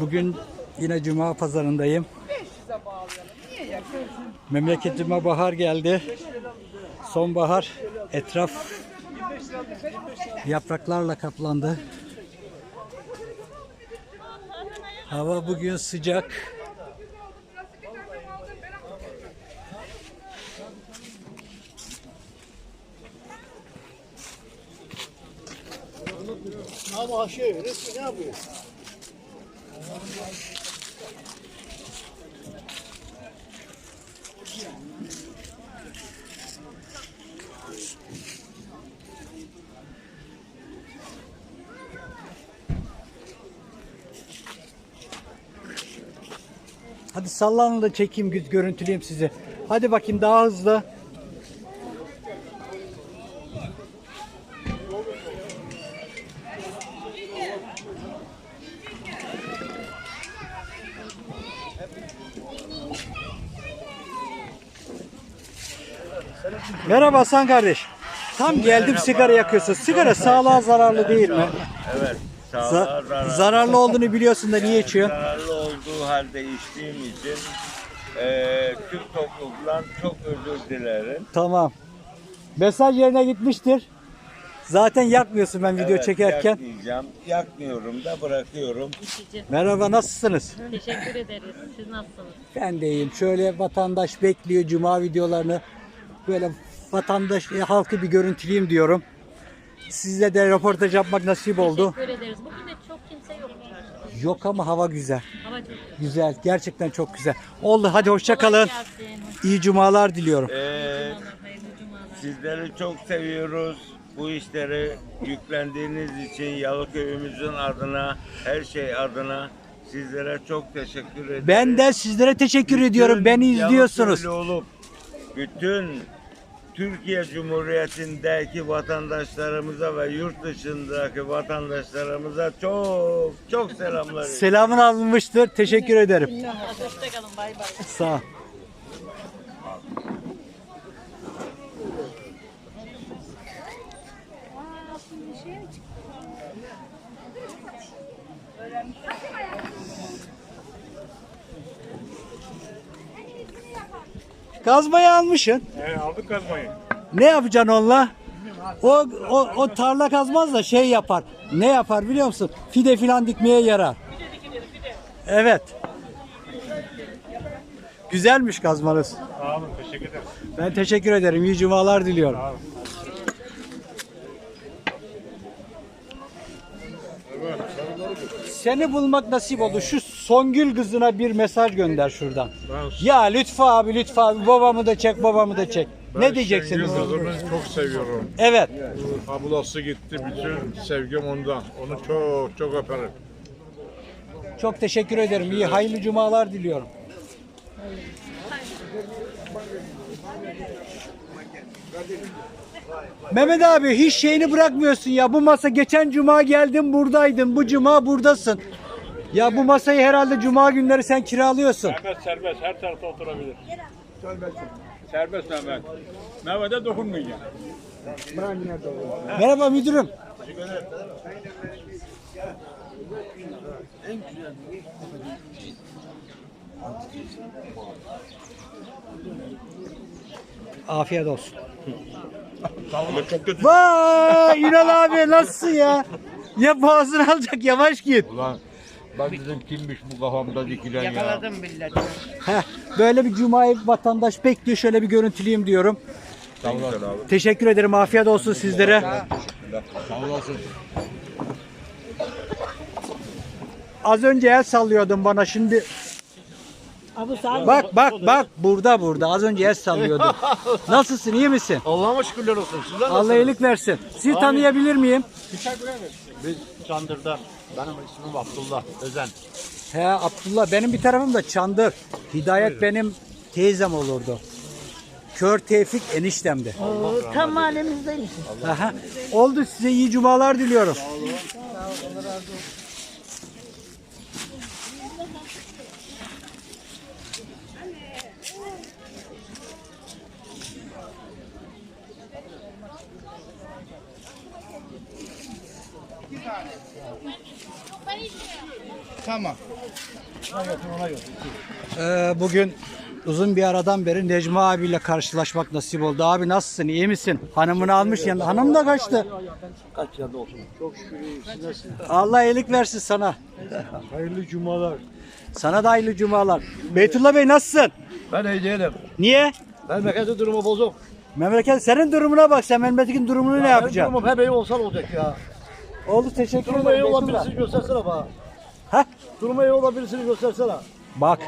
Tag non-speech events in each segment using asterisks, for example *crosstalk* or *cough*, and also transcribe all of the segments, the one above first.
Bugün yine Cuma pazarındayım. Memleketime bahar geldi. Sonbahar etraf yapraklarla kaplandı. Hava bugün sıcak. Ama şey resmi ne yapıyor? Hadi sallanın da çekeyim, gö- görüntüleyeyim sizi. Hadi bakayım daha hızlı. Merhaba Hasan kardeş. Tam geldim sigara yakıyorsun. Sigara sağlığa zararlı değil mi? Evet. Za- Sağlığa zararlı. zararlı olduğunu biliyorsun da niye içiyorsun? Zararlı olduğu halde içtiğim için eee Türk toplumdan çok özür dilerim. Tamam. Mesaj yerine gitmiştir. Zaten yakmıyorsun ben video Evet, çekerken. Yakmayacağım. Yakmıyorum da bırakıyorum. Merhaba nasılsınız? Teşekkür ederiz. Siz nasılsınız? Ben de iyiyim. Şöyle vatandaş bekliyor cuma videolarını. Böyle vatandaş e, halkı bir görüntüleyeyim diyorum. Sizle de röportaj yapmak nasip oldu. Teşekkür ederiz. Bugün de çok kimse yok çarşıda. Yok ama hava güzel. Hava çok güzel. Güzel. Gerçekten çok güzel. Oldu. Hadi hoşça kalın. Kolay gelsin. İyi cumalar diliyorum. Eee, Cumalar, hayırlı cumalar. sizleri çok seviyoruz. Bu işleri yüklendiğiniz için Yalıköy'ümüzün adına, her şey adına sizlere çok teşekkür ederim. Ben de sizlere teşekkür ediyorum. Beni izliyorsunuz. Yalıköylü olup bütün Türkiye Cumhuriyeti'ndeki vatandaşlarımıza ve yurt dışındaki vatandaşlarımıza çok çok selamlar. Selamın alınmıştır. Teşekkür ederim. Hoşçakalın. Bay bay. Sağ ol. Kazmayı almışsın. He aldık kazmayı. Ne yapacaksın onunla? O, o, o tarla kazmaz da şey yapar. Ne yapar biliyor musun? Fide filan dikmeye yarar. Evet. Güzelmiş kazmanız. Sağ olun teşekkür ederim. Ben teşekkür ederim. İyi cumalar diliyorum. Sağ olun. Seni bulmak nasip oldu. Şu Songül kızına bir mesaj gönder şuradan. Ben, Ya lütfü abi lütfü abi babamı da çek babamı da çek. Ne diyeceksiniz? Yıldız'ını çok seviyorum. Evet. Ablası gitti. Bütün sevgim ondan. Onu çok çok öperim. Çok teşekkür ederim. İyi hayırlı cumalar diliyorum. Mehmet abi hiç şeyini bırakmıyorsun ya. Bu masa geçen cuma geldin buradaydın. Bu cuma buradasın. Ya bu masayı herhalde cuma günleri sen kiralıyorsun. Mehmet serbest her tarafta oturabilir. Serbest. Serbest Mehmet. Mehmet'e dokunmayacağım. Merhaba müdürüm. Afiyet olsun. Ama çok kötü. Vay İnal abi nasılsın ya? Ya boğazını alacak yavaş git. Ulan ben dedim kimmiş bu kafamda dikilen ya. Heh, böyle bir cumayı vatandaş bekliyor. Şöyle bir görüntüleyeyim diyorum. Sağ olasın abi. Teşekkür ederim. Afiyet olsun sizlere. Sağ olasın. Az önce el sallıyordun bana şimdi. Bak bak bak burada burada. Az önce el sallıyordun. Nasılsın? iyi misin? Allah'ıma şükürler olsun. Sizler Allah iyilik versin. Sizi tanıyabilir miyim? Biz Çandır'dan. Benim ismim Abdullah Özen. He Abdullah benim bir tarafım da Çandır. Hidayet benim teyzem olurdu. Kör Tevfik eniştemdi. Tam mahallemizdeyiz. Aha. Oldu size iyi cumalar diliyorum. Tamam. Ee, bugün uzun bir aradan beri Necmi abiyle karşılaşmak nasip oldu. Abi nasılsın? İyi misin? Hanımını almış yanında. Hanım da kaçtı. Kaç yılda olsun. Çok şükür iyi. Siz nasılsınız? Allah iyilik versin sana. Hayırlı cumalar. Sana da hayırlı cumalar. Beytullah Bey nasılsın? Ben iyi değilim. Niye? Memleketin durumu bozuk. Memleket senin durumuna bak. Sen memleketin durumunu ne Benim yapacaksın? durumum hep iyi olsa olacak ya. Oldu teşekkür Durumu iyi ederim. olan Beytullah. birisini göstersene bana. İyi olan birisini göstersene. Bak.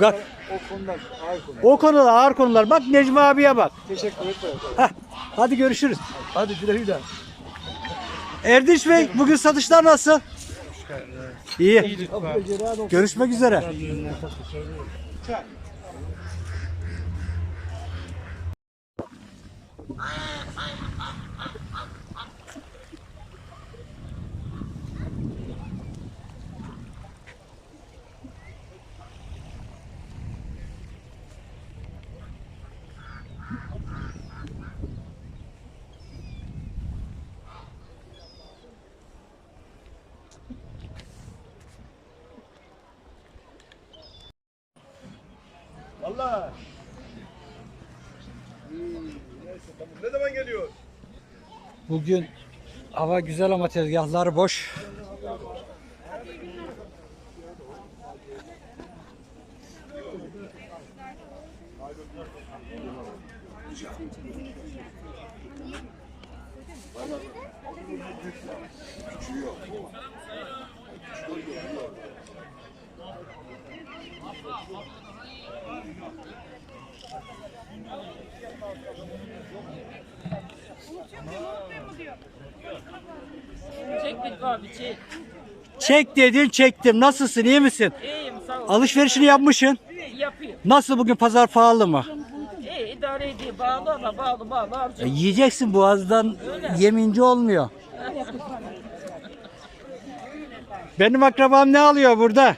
Bak. O konular ağır konu. O konular ağır konular. Bak Necmi abiye bak. Teşekkür ederim. Heh, hadi görüşürüz. Hadi güle güle. Erdinç Bey bugün satışlar nasıl? İyi. Görüşmek üzere. Ne zaman geliyor? Bugün hava güzel ama tezgahlar boş. Çektik abi çek. Çek dedin çektim. Nasılsın iyi misin? İyiyim sağ ol. Alışverişini yapmışsın. Yapayım. Nasıl bugün pazar pahalı mı? İyi idare ediyor. Bağlı ama bağlı bağlı E, yiyeceksin boğazdan yeminci olmuyor. Benim akrabam ne alıyor burada?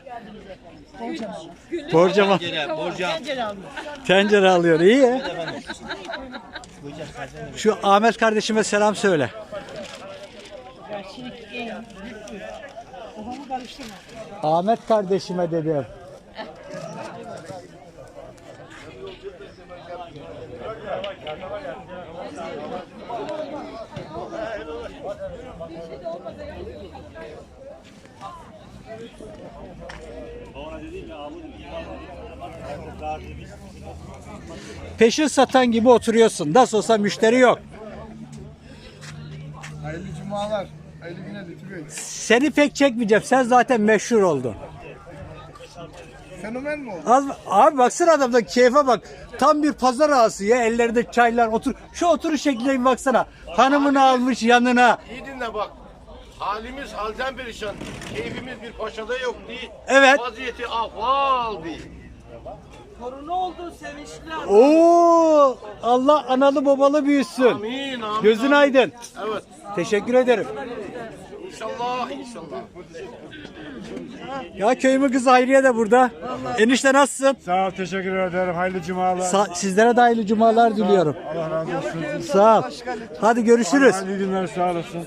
Borcama. Tencere almış. Tencere alıyor. İyi. Şu Ahmet kardeşime selam söyle. Ahmet kardeşime dedim. Peşin satan gibi oturuyorsun. Nasıl olsa müşteri yok. Hayırlı cumalar. Hayırlı Lütfü Bey. Seni pek çekmeyeceğim. Sen zaten meşhur oldun. Fenomen mi oldu? Az, abi baksana adamda keyfe bak. Tam bir pazar ağası ya. Ellerinde çaylar otur. Şu oturuş şekline bir baksana. Hanımını almış yanına. İyi dinle bak. Halimiz halden perişan. Keyfimiz bir paşada yok değil. Evet. Vaziyeti ahval değil. Torunu oldu sevinçli. Oo! Allah analı babalı büyüsün. Amin amin. Gözün amin. aydın. Evet. Teşekkür ederim. İnşallah inşallah. Ya köyümün kızı Hayriye de burada. Enişte nasılsın? Sağ ol, teşekkür ederim. Hayırlı cumalar. Sa- sizlere de hayırlı cumalar diliyorum. Allah razı olsun. Sağ ol. Hadi görüşürüz. Hayırlı günler, sağ olasın.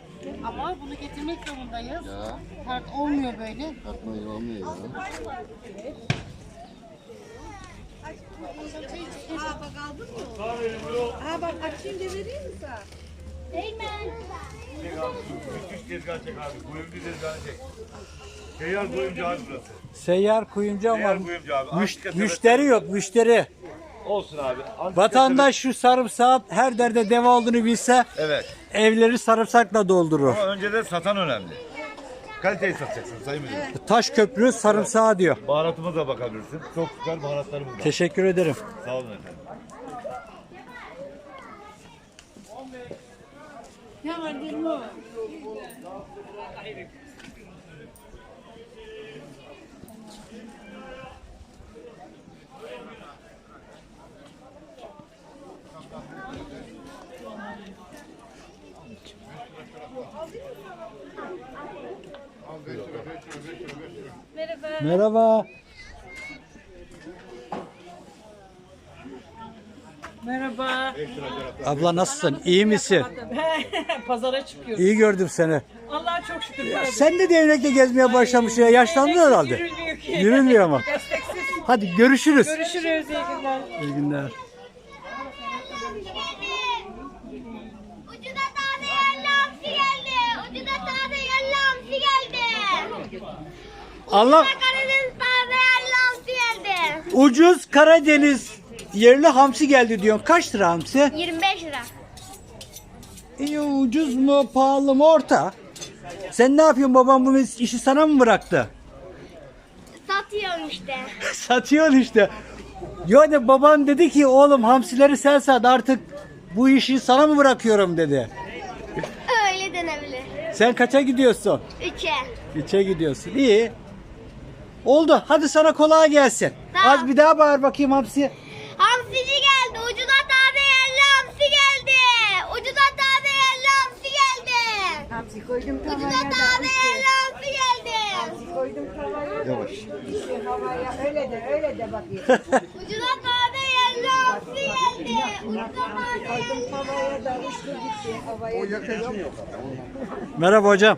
Ama bunu getirmek zorundayız. Kart olmuyor böyle. Ha bak açayım da vereyim mi sana? Müthiş tezgah çek abi. Kuyumcu tezgahı çek. Seyyar kuyumcu abi burası. Seyyar kuyumcu ama Seyyar kuyumcu abi. müş- Antika müşteri yok müşteri. Olsun abi. Antika Vatandaş şu sarımsağı her derde deva olduğunu bilse Evet. Evleri sarımsakla doldurur. Ama önceden satan önemli. Kaliteyi satacaksın sayın müdürüm. Taş köprü sarımsağı diyor. Baharatıma da bakabilirsin. Çok süper baharatlarımız var. Teşekkür ederim. Sağ olun efendim. Merhaba. Merhaba. Abla nasılsın? İyi misin? *laughs* Pazara çıkıyoruz. İyi gördüm seni. Allah'a çok şükür. Sen de değnekle gezmeye başlamış ya. Yaşlandın herhalde. Yürünmüyor ki. Yürünmüyor ama. *laughs* Desteksiz. Hadi görüşürüz. Görüşürüz. iyi günler. İyi günler. Ucuda taze yerli hamsi geldi. Ucuda taze yerli hamsi geldi. Allah Karadeniz yerli hamsi geldi. ucuz Karadeniz yerli hamsi geldi diyorsun. Kaç lira hamsi? 25 lira. İyi ucuz mu pahalı mı orta? Sen ne yapıyorsun babam bu işi sana mı bıraktı? Satıyorum işte. *laughs* Satıyorsun işte. Yani baban dedi ki oğlum hamsileri sen sat artık bu işi sana mı bırakıyorum dedi. Öyle denebilir. Sen kaça gidiyorsun? 3'e. Üçe gidiyorsun. İyi. Oldu. Hadi sana kolay gelsin. Tamam. Az bir daha bağır bakayım hamsi. Hamsici geldi. Ucuda taze yerli hamsi geldi. Ucuda taze yerli hamsi geldi. Hamsi koydum Ucuda tavaya da taze yerli hamsi geldi. koydum tavaya. Yavaş. Havaya öyle de öyle de bakayım. *laughs* Ucuda taze yerli hamsi geldi. Ucuda taze koydum tavaya da uçtu gitti havaya. Merhaba hocam.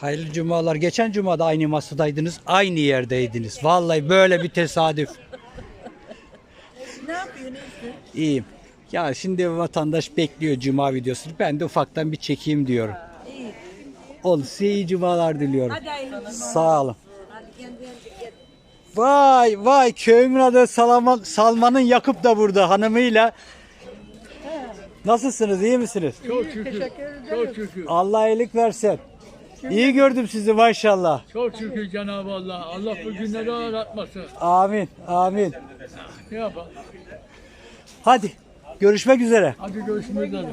Hayırlı cumalar. Geçen cumada aynı masadaydınız. Aynı yerdeydiniz. Vallahi böyle bir tesadüf. Ne yapıyorsun? İyiyim. Ya şimdi vatandaş bekliyor cuma videosunu. Ben de ufaktan bir çekeyim diyorum. Olsun size iyi cumalar diliyorum. Hadi hayırlı Sağ olun. Vay vay köyümün adı Salman, Salman'ın Yakup da burada hanımıyla. Nasılsınız iyi misiniz? Çok şükür. Çok şükür. Allah iyilik versin. İyi gördüm sizi maşallah. Çok şükür Cenab-ı Allah. Allah bu günleri aratmasın. Amin amin. Ne yapalım? Hadi görüşmek üzere. Hadi görüşmek üzere.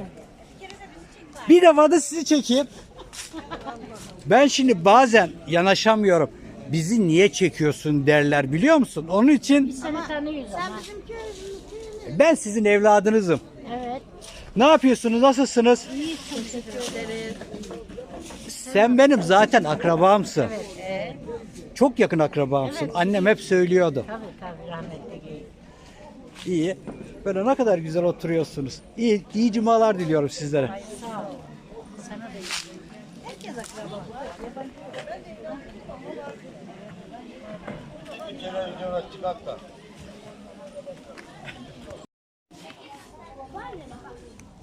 Bir defa da sizi çekeyim. Ben şimdi bazen yanaşamıyorum. Bizi niye çekiyorsun derler biliyor musun? Onun için Seni tanıyoruz ama. ben sizin evladınızım. Evet. Ne yapıyorsunuz? Nasılsınız? Sen benim zaten akrabamsın. Çok yakın akrabamsın. Annem hep söylüyordu. İyi. Böyle ne kadar güzel oturuyorsunuz. İyi, iyi cumalar diliyorum sizlere. Ay sağ ol.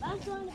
Ben sonra.